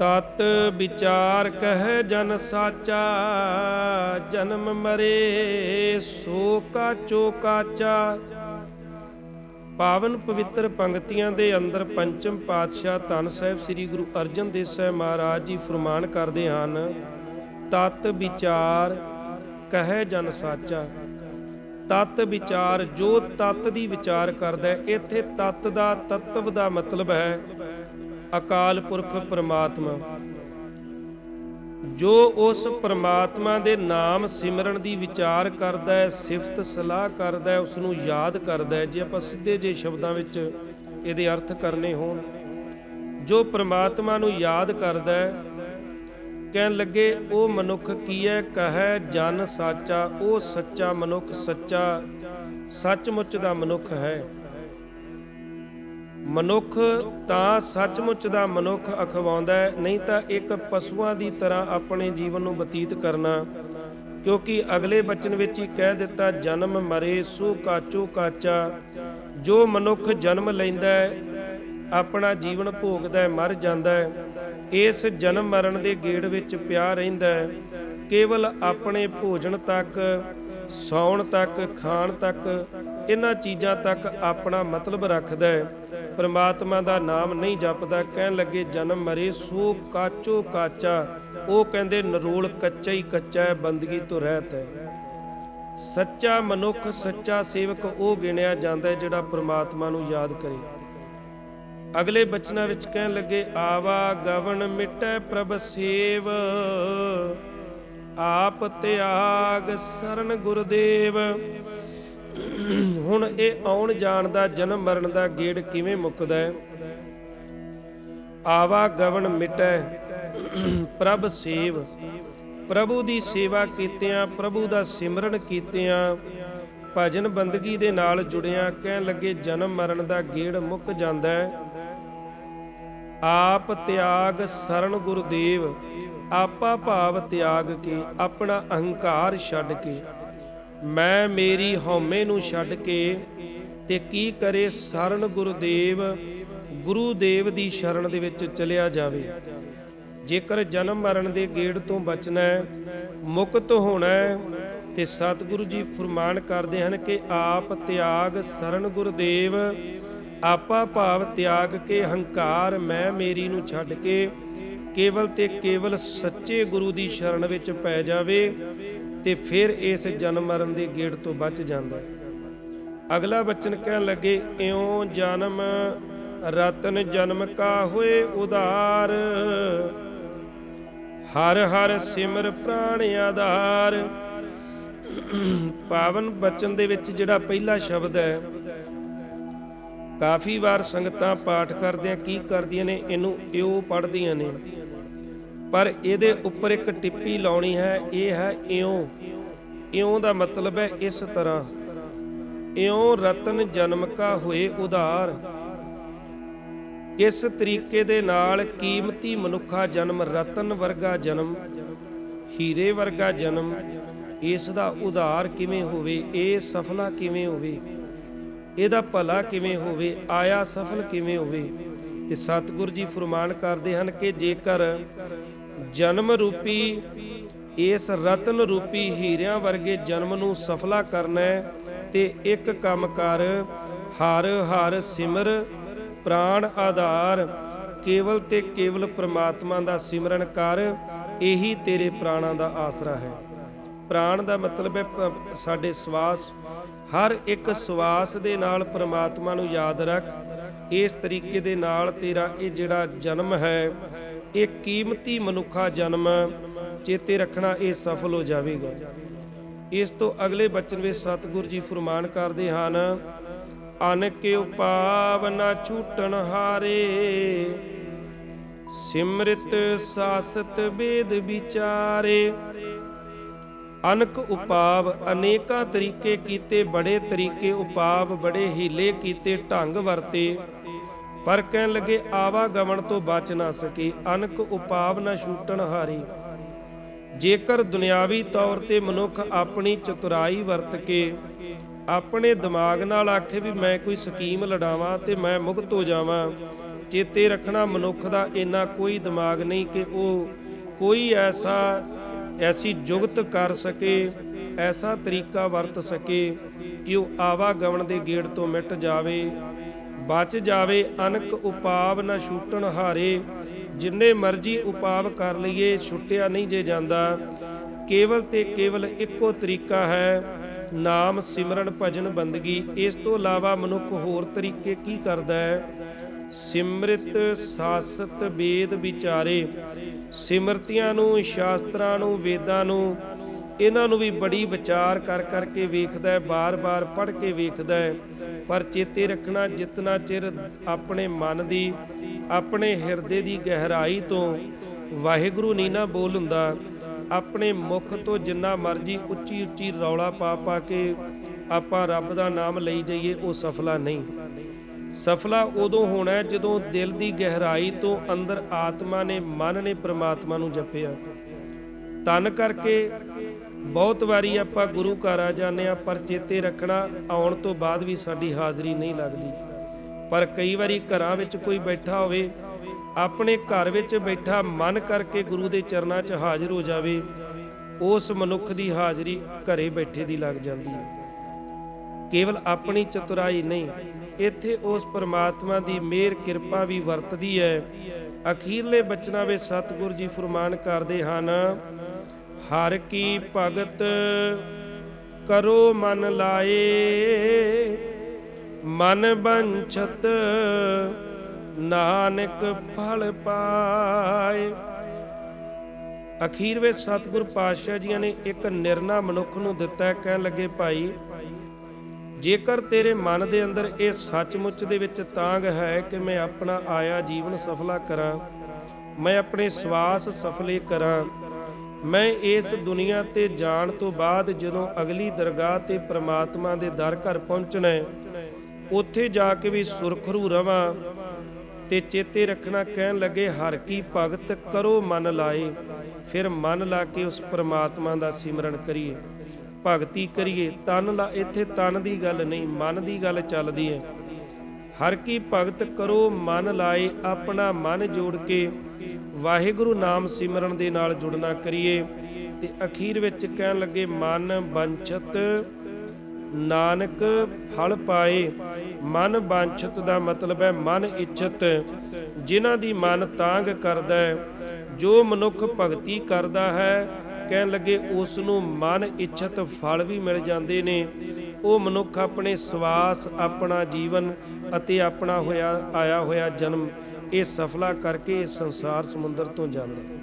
ਤਤ ਵਿਚਾਰ ਕਹਿ ਜਨ ਸਾਚਾ, ਜਨਮ ਮਰੇ ਸੋ ਕਾਚੋ ਕਾਚਾ ਪਾਵਨ ਪਵਿੱਤਰ ਪੰਕਤੀਆਂ ਦੇ ਅੰਦਰ ਪੰਚਮ ਪਾਤਸ਼ਾਹ ਧੰਨ ਸਾਹਿਬ ਸ੍ਰੀ ਗੁਰੂ ਅਰਜਨ ਦੇਵ ਸਾਹਿਬ ਮਹਾਰਾਜ ਜੀ ਫਰਮਾਨ ਕਰਦੇ ਹਨ, ਤਤ ਵਿਚਾਰ ਕਹੇ ਜਨ ਸਾਚਾ। ਤਤ ਵਿਚਾਰ ਜੋ ਤਤ ਦੀ ਵਿਚਾਰ ਕਰਦਾ ਇੱਥੇ ਤਤ ਦਾ ਤਤਵ ਦਾ ਮਤਲਬ ਹੈ ਅਕਾਲ ਪੁਰਖ ਪਰਮਾਤਮਾ, ਜੋ ਉਸ ਪਰਮਾਤਮਾ ਦੇ ਨਾਮ ਸਿਮਰਨ ਦੀ ਵਿਚਾਰ ਕਰਦਾ ਹੈ, ਸਿਫਤ ਸਲਾਹ ਕਰਦਾ ਹੈ ਉਸ ਨੂੰ ਯਾਦ ਕਰਦਾ ਹੈ, ਜੇ ਆਪਾਂ ਸਿੱਧੇ ਜੇ ਸ਼ਬਦਾਂ ਵਿੱਚ ਇਹਦੇ ਅਰਥ ਕਰਨੇ ਹੋਣ, ਜੋ ਪਰਮਾਤਮਾ ਨੂੰ ਯਾਦ ਕਰਦਾ ਹੈ, ਕਹਿਣ ਲੱਗੇ, ਉਹ ਮਨੁੱਖ ਕੀ ਹੈ? ਕਹੈ, ਜਨ ਸਾਚਾ, ਉਹ ਸੱਚਾ ਮਨੁੱਖ ਸੱਚਾ, ਸੱਚਮੁੱਚ ਦਾ ਮਨੁੱਖ ਹੈ। ਮਨੁੱਖ ਤਾਂ ਸੱਚਮੁੱਚ ਦਾ ਮਨੁੱਖ ਅਖਵਾਉਂਦਾ ਨਹੀਂ ਤਾਂ ਇੱਕ ਪਸ਼ੂਆਂ ਦੀ ਤਰ੍ਹਾਂ ਆਪਣੇ ਜੀਵਨ ਨੂੰ ਬਤੀਤ ਕਰਨਾ। ਕਿਉਂਕਿ ਅਗਲੇ ਬਚਨ ਵਿੱਚ ਹੀ ਕਹਿ ਦਿੱਤਾ, ਜਨਮ ਮਰੇ ਸੋ ਕਾਚੋ ਕਾਚਾ ਜੋ ਮਨੁੱਖ ਜਨਮ ਲੈਂਦਾ ਹੈ, ਆਪਣਾ ਜੀਵਨ ਭੋਗਦਾ ਹੈ, ਮਰ ਜਾਂਦਾ ਹੈ, ਇਸ ਜਨਮ ਮਰਨ ਦੇ ਗੇੜ ਵਿੱਚ ਪਿਆ ਰਹਿੰਦਾ ਹੈ। ਕੇਵਲ ਆਪਣੇ ਭੋਜਨ ਤੱਕ, ਸੌਣ ਤੱਕ, ਖਾਣ ਤੱਕ, ਇਹਨਾਂ ਚੀਜ਼ਾਂ ਤੱਕ ਆਪਣਾ ਮਤਲਬ ਰੱਖਦਾ ਹੈ। ਪ੍ਰਮਾਤਮਾ ਦਾ ਨਾਮ ਨਹੀਂ ਜਪਦਾ, ਕਹਿਣ ਲੱਗੇ, ਜਨਮ ਮਰੇ ਸੋ ਕਾਚੋ ਕਾਚਾ। ਉਹ ਕਹਿੰਦੇ, ਨਰੋਲ ਕੱਚਾ ਹੀ ਕੱਚਾ ਹੈ, ਬੰਦਗੀ ਤੋਂ ਰਹਿਤ ਹੈ। ਸੱਚਾ ਮਨੁੱਖ, ਸੱਚਾ ਸੇਵਕ ਉਹ ਗਿਣਿਆ ਜਾਂਦਾ ਹੈ ਜਿਹੜਾ ਪ੍ਰਮਾਤਮਾ ਨੂੰ ਯਾਦ ਕਰੇ। ਅਗਲੇ ਬਚਨਾਂ ਵਿੱਚ ਕਹਿਣ ਲੱਗੇ, ਆਵਾ ਗਵਨ ਮਿਟੈ ਪ੍ਰਭ ਸੇਵ, ਆਪ ਤਿਆਗ ਸਰਨ ਗੁਰਦੇਵ। ਹੁਣ ਇਹ ਆਉਣ ਜਾਣ ਦਾ, ਜਨਮ ਮਰਨ ਦਾ ਗੇੜ ਕਿਵੇਂ ਮੁੱਕਦਾ ਹੈ? ਆਵਾ ਗਵਨ ਮਿਟੈ, ਪ੍ਰਭ ਸੇਵ। ਪ੍ਰਭੂ ਦੀ ਸੇਵਾ ਕੀਤਿਆਂ, ਪ੍ਰਭੂ ਦਾ ਸਿਮਰਨ ਕੀਤਿਆਂ, ਭਜਨ ਬੰਦਗੀ ਦੇ ਨਾਲ ਜੁੜਿਆਂ, ਕਹਿਣ ਲੱਗੇ ਜਨਮ ਮਰਨ ਦਾ ਗੇੜ ਮੁੱਕ ਜਾਂਦਾ ਹੈ। ਆਪ ਤਿਆਗ ਸਰਨ ਗੁਰਦੇਵ, ਆਪਾ ਭਾਵ ਤਿਆਗ ਕੇ, ਆਪਣਾ ਅਹੰਕਾਰ ਛੱਡ ਕੇ। ਮੈਂ ਮੇਰੀ ਹਉਮੈ ਨੂੰ ਛੱਡ ਕੇ ਤੇ ਕੀ ਕਰੇ ਸਰਨ ਗੁਰਦੇਵ, ਗੁਰੂ ਦੇਵ ਦੀ ਸ਼ਰਨ ਦੇ ਵਿੱਚ ਚਲਿਆ ਜਾਵੇ। ਜੇਕਰ ਜਨਮ ਮਰਨ ਦੇ ਗੇੜ ਤੋਂ ਬਚਣਾ ਹੈ, ਮੁਕਤ ਹੋਣਾ ਹੈ, ਤੇ ਸਤਿਗੁਰੂ ਜੀ ਫਰਮਾਨ ਕਰਦੇ ਹਨ ਕਿ ਆਪ ਤਿਆਗ ਸਰਨ ਗੁਰਦੇਵ, ਆਪਾ ਭਾਵ ਤਿਆਗ ਕੇ ਹੰਕਾਰ ਮੈਂ ਮੇਰੀ ਨੂੰ ਛੱਡ ਕੇ ਕੇਵਲ ਤੇ ਕੇਵਲ ਸੱਚੇ ਗੁਰੂ ਦੀ ਸ਼ਰਨ ਵਿੱਚ ਪੈ ਜਾਵੇ ਤੇ ਫਿਰ ਇਸ ਜਨਮ ਮਰਨ ਦੇ ਗੇੜ ਤੋਂ ਬਚ ਜਾਂਦਾ ਹੈ। ਅਗਲਾ ਬਚਨ ਕਹਿਣ ਲੱਗੇ, ਇਉਂ ਜਨਮ ਰਤਨ ਜਨਮ ਕਾ ਹੋਏ ਉਧਾਰ ਹਰ ਹਰ ਸਿਮਰ ਪ੍ਰਾਣ ਆਧਾਰ। ਪਾਵਨ ਬਚਨ ਦੇ ਵਿੱਚ ਜਿਹੜਾ ਪਹਿਲਾ ਸ਼ਬਦ ਹੈ, ਕਾਫੀ ਵਾਰ ਸੰਗਤਾਂ ਪਾਠ ਕਰਦਿਆਂ ਕੀ ਕਰਦੀਆਂ ਨੇ, ਇਹਨੂੰ ਇਉ ਪੜ੍ਹਦੀਆਂ ਨੇ। ਪਰ ਇਹਦੇ ਉੱਪਰ ਇੱਕ ਟਿੱਪੀ ਲਾਉਣੀ ਹੈ, ਇਹ ਹੈ ਇਉਂ। ਇਉਂ ਦਾ ਮਤਲਬ ਹੈ ਇਸ ਤਰ੍ਹਾਂ। ਇਉਂ ਰਤਨ ਜਨਮ ਕਾ ਹੋਏ ਉਧਾਰ। ਕਿਸ ਤਰੀਕੇ ਦੇ ਨਾਲ ਕੀਮਤੀ ਮਨੁੱਖਾ ਜਨਮ ਰਤਨ ਵਰਗਾ ਜਨਮ, ਹੀਰੇ ਵਰਗਾ ਜਨਮ, ਇਸ ਦਾ ਉਧਾਰ ਕਿਵੇਂ ਹੋਵੇ, ਇਹ ਸਫਲਾ ਕਿਵੇਂ ਹੋਵੇ, ਇਹਦਾ ਭਲਾ ਕਿਵੇਂ ਹੋਵੇ, ਆਇਆ ਸਫਲ ਕਿਵੇਂ ਹੋਵੇ। ਤੇ ਸਤਿਗੁਰੂ ਜੀ ਫਰਮਾਨ ਕਰਦੇ ਹਨ ਕਿ ਜੇਕਰ ਜਨਮ ਰੂਪੀ ਇਸ ਰਤਨ ਰੂਪੀ ਹੀਰਿਆਂ ਵਰਗੇ ਜਨਮ ਨੂੰ ਸਫਲਾ ਕਰਨਾ ਹੈ ਤੇ ਇੱਕ ਕੰਮ ਕਰ, ਹਰ ਹਰ ਸਿਮਰ, ਪ੍ਰਾਣ ਆਧਾਰ, ਕੇਵਲ ਤੇ ਕੇਵਲ ਪ੍ਰਮਾਤਮਾ ਦਾ ਸਿਮਰਨ ਕਰ, ਇਹੀ ਤੇਰੇ ਪ੍ਰਾਣਾਂ ਦਾ ਆਸਰਾ ਹੈ। ਪ੍ਰਾਣ ਦਾ ਮਤਲਬ ਹੈ ਸਾਡੇ ਸਵਾਸ। ਹਰ ਇੱਕ ਸਵਾਸ ਦੇ ਨਾਲ ਪ੍ਰਮਾਤਮਾ ਨੂੰ ਯਾਦ ਰੱਖ, ਇਸ ਤਰੀਕੇ ਦੇ ਨਾਲ ਤੇਰਾ ਇਹ ਜਿਹੜਾ ਜਨਮ ਹੈ ਇਹ ਕੀਮਤੀ ਮਨੁੱਖਾ ਜਨਮ ਚੇਤੇ ਰੱਖਣਾ ਇਹ ਸਫਲ ਹੋ ਜਾਵੇਗਾ। ਇਸ ਤੋਂ ਅਗਲੇ ਬਚਨ ਵਿੱਚ ਸਤਿਗੁਰੂ ਜੀ ਫਰਮਾਨ ਕਰਦੇ ਹਨ, ਅਨਕੇ ਉਪਾਵ ਨਾ ਛੂਟਣ ਹਾਰੇ, ਸਿਮਰਿਤ ਸਾਸਤ ਵੇਦ ਵਿਚਾਰੇ। ਅਨਕ ਉਪਾਵ ਅਨੇਕਾਂ ਤਰੀਕੇ ਕੀਤੇ ਬੜੇ ਤਰੀਕੇ ਉਪਾਵ ਬੜੇ ਹੀਲੇ ਕੀਤੇ, ਢੰਗ ਵਰਤੇ। ਪਰ ਕਹਿਣ ਲੱਗੇ, ਆਵਾਗਮਨ ਤੋਂ ਬਚ ਨਾ ਸਕੇ, ਅਨਕ ਉਪਾਵ ਨਾ ਛੂਟਣ ਹਾਰੀ। ਜੇਕਰ ਦੁਨਿਆਵੀ ਤੌਰ ਤੇ ਮਨੁੱਖ ਆਪਣੀ ਚਤੁਰਾਈ ਵਰਤ ਕੇ ਆਪਣੇ ਦਿਮਾਗ ਨਾਲ ਆਖੇ ਵੀ ਮੈਂ ਕੋਈ ਸਕੀਮ ਲੜਾਵਾਂ ਤੇ ਮੈਂ ਮੁਕਤ ਹੋ ਜਾਵਾਂ, ਚੇਤੇ ਰੱਖਣਾ ਮਨੁੱਖ ਦਾ ਇੰਨਾ ਕੋਈ ਦਿਮਾਗ ਨਹੀਂ ਕਿ ਉਹ ਕੋਈ ਐਸਾ, ਐਸੀ ਜੁਗਤ ਕਰ ਸਕੇ, ਐਸਾ ਤਰੀਕਾ ਵਰਤ ਸਕੇ ਕਿ ਉਹ ਆਵਾਗਮਨ ਦੇ ਗੇੜ ਤੋਂ ਮਿਟ ਜਾਵੇ। ਬਚ ਜਾਵੇ, ਅਨਕ ਉਪਾਵ ਨਾ ਛੂਟਣ ਹਾਰੇ। ਜਿੰਨੇ ਮਰਜ਼ੀ ਉਪਾਵ ਕਰ ਲਈਏ, ਛੁੱਟਿਆ ਨਹੀਂ ਜੇ ਜਾਂਦਾ। ਕੇਵਲ ਤੇ ਕੇਵਲ ਇੱਕੋ ਤਰੀਕਾ ਹੈ, ਨਾਮ ਸਿਮਰਨ ਭਜਨ ਬੰਦਗੀ। ਇਸ ਤੋਂ ਇਲਾਵਾ ਮਨੁੱਖ ਹੋਰ ਤਰੀਕੇ ਕੀ ਕਰਦਾ ਹੈ? ਸਿਮਰਿਤ ਸਾਸਤ ਵੇਦ ਵਿਚਾਰੇ। ਸਿਮਰਤੀਆਂ ਨੂੰ, ਸ਼ਾਸਤਰਾਂ ਨੂੰ, ਵੇਦਾਂ ਨੂੰ ਇਹਨਾਂ ਨੂੰ ਵੀ ਬੜੀ ਵਿਚਾਰ ਕਰ ਕਰਕੇ ਵੇਖਦਾ ਹੈ, ਬਾਰ-ਬਾਰ ਪੜ੍ਹ ਕੇ ਵੇਖਦਾ ਹੈ। ਪਰ ਚੇਤੇ ਰੱਖਣਾ, ਜਿਤਨਾ ਚਿਰ ਆਪਣੇ ਮਨ ਦੀ, ਆਪਣੇ ਹਿਰਦੇ ਦੀ ਗਹਿਰਾਈ ਤੋਂ ਵਾਹਿਗੁਰੂ ਨਹੀਂ ਨਾ ਬੋਲ ਹੁੰਦਾ, ਆਪਣੇ ਮੁਖ ਤੋਂ ਜਿੰਨਾ ਮਰਜ਼ੀ ਉੱਚੀ ਉੱਚੀ ਰੌਲਾ ਪਾ ਪਾ ਕੇ ਆਪਾਂ ਰੱਬ ਦਾ ਨਾਮ ਲਈ ਜਾਈਏ, ਉਹ ਸਫਲਾ ਨਹੀਂ। ਸਫਲਾ ਉਦੋਂ ਹੋਣਾ ਜਦੋਂ ਦਿਲ ਦੀ ਗਹਿਰਾਈ ਤੋਂ ਅੰਦਰ ਆਤਮਾ ਨੇ, ਮਨ ਨੇ ਪ੍ਰਮਾਤਮਾ ਨੂੰ ਜਪਿਆ। ਤਨ ਕਰਕੇ ਬਹੁਤ ਵਾਰੀ ਆਪਾਂ ਗੁਰੂ ਘਰ ਆ ਜਾਂਦੇ ਆ ਪਰ ਚੇਤੇ ਰੱਖਣਾ ਆਉਣ ਤੋਂ ਬਾਅਦ ਵੀ ਸਾਡੀ ਹਾਜ਼ਰੀ ਨਹੀਂ ਲੱਗਦੀ। ਪਰ ਕਈ ਵਾਰੀ ਘਰਾਂ ਵਿੱਚ ਕੋਈ ਬੈਠਾ ਹੋਵੇ, ਆਪਣੇ ਘਰ ਵਿੱਚ ਬੈਠਾ ਮਨ ਕਰਕੇ ਗੁਰੂ ਦੇ ਚਰਨਾਂ 'ਚ ਹਾਜ਼ਰ ਹੋ ਜਾਵੇ, ਉਸ ਮਨੁੱਖ ਦੀ ਹਾਜ਼ਰੀ ਘਰੇ ਬੈਠੇ ਦੀ ਲੱਗ ਜਾਂਦੀ ਹੈ। ਕੇਵਲ ਆਪਣੀ ਚਤੁਰਾਈ ਨਹੀਂ, ਇੱਥੇ ਉਸ ਪਰਮਾਤਮਾ ਦੀ ਮਿਹਰ, ਕਿਰਪਾ ਵੀ ਵਰਤਦੀ ਹੈ। ਅਖੀਰਲੇ ਬਚਨਾਂ ਵਿੱਚ ਸਤਿਗੁਰੂ ਜੀ ਫਰਮਾਨ ਕਰਦੇ ਹਨ ਹਰ ਕੀ ਭਗਤ ਕਰੋ ਮਨ ਲਾਏ, ਮਨ ਬੰਛਤ ਨਾਨਕ ਫਲ ਪਾਏ। ਅਖੀਰ ਵਿੱਚ ਸਤਿਗੁਰ ਪਾਤਸ਼ਾਹ ਜੀਆਂ ਨੇ ਇੱਕ ਨਿਰਣਾ ਮਨੁੱਖ ਨੂੰ ਦਿੱਤਾ ਕਹਿਣ ਲੱਗੇ, ਭਾਈ, ਜੇਕਰ ਤੇਰੇ ਮਨ ਦੇ ਅੰਦਰ ਇਹ ਸੱਚਮੁੱਚ ਦੇ ਵਿੱਚ ਤਾਂਗ ਹੈ ਕਿ ਮੈਂ ਆਪਣਾ ਆਇਆ ਜੀਵਨ ਸਫਲਾ ਕਰਾਂ, ਮੈਂ ਆਪਣੇ ਸਵਾਸ ਸਫਲੇ ਕਰਾਂ ਮੈਂ ਇਸ ਦੁਨੀਆ ਤੇ ਜਾਣ ਤੋਂ ਬਾਅਦ ਜਦੋਂ ਅਗਲੀ ਦਰਗਾਹ ਤੇ ਪ੍ਰਮਾਤਮਾ ਦੇ ਦਰ ਘਰ ਪਹੁੰਚਣਾ ਹੈ, ਉੱਥੇ ਜਾ ਕੇ ਵੀ ਸੁਰਖਰੂ ਰਵਾਂ ਤੇ ਚੇਤੇ ਰੱਖਣਾ ਕਹਿਣ ਲੱਗੇ, ਹਰ ਕੀ ਭਗਤ ਕਰੋ ਮਨ ਲਾਏ, ਫਿਰ ਮਨ ਲਾ ਕੇ ਉਸ ਪ੍ਰਮਾਤਮਾ ਦਾ ਸਿਮਰਨ ਕਰੀਏ। ਭਗਤੀ ਕਰੀਏ, ਤਨ ਲਾ, ਇੱਥੇ ਤਨ ਦੀ ਗੱਲ ਨਹੀਂ, ਮਨ ਦੀ ਗੱਲ ਚੱਲਦੀ ਹੈ। ਹਰ ਕੀ ਭਗਤ ਕਰੋ ਮਨ ਲਾਏ, ਆਪਣਾ ਮਨ ਜੋੜ ਕੇ ਵਾਹਿਗੁਰੂ ਨਾਮ ਸਿਮਰਨ ਦੇ ਨਾਲ ਜੁੜਨਾ ਕਰੀਏ ਤੇ ਅਖੀਰ ਵਿੱਚ ਕਹਿਣ ਲੱਗੇ, ਮਨ ਬੰਚਤ ਨਾਨਕ ਫਲ ਪਾਏ। ਮਨ ਬਾਂਛਤ ਦਾ ਮਤਲਬ ਹੈ ਮਨ ਇੱਛਤ, ਜਿਨ੍ਹਾਂ ਦੀ ਮਨ ਤਾਂਗ ਕਰਦਾ ਹੈ। ਜੋ ਮਨੁੱਖ ਭਗਤੀ ਕਰਦਾ ਹੈ, ਕਹਿਣ ਲੱਗੇ ਉਸ ਨੂੰ ਮਨ ਇੱਛਤ ਫਲ ਵੀ ਮਿਲ ਜਾਂਦੇ ਨੇ। ਉਹ ਮਨੁੱਖ ਆਪਣੇ ਸਵਾਸ, ਆਪਣਾ ਜੀਵਨ ਅਤੇ ਆਪਣਾ ਹੋਇਆ, ਆਇਆ ਹੋਇਆ ਜਨਮ ਇਹ ਸਫਲਾ ਕਰਕੇ ਇਸ ਸੰਸਾਰ ਸਮੁੰਦਰ ਤੋਂ ਜਾਂਦਾ।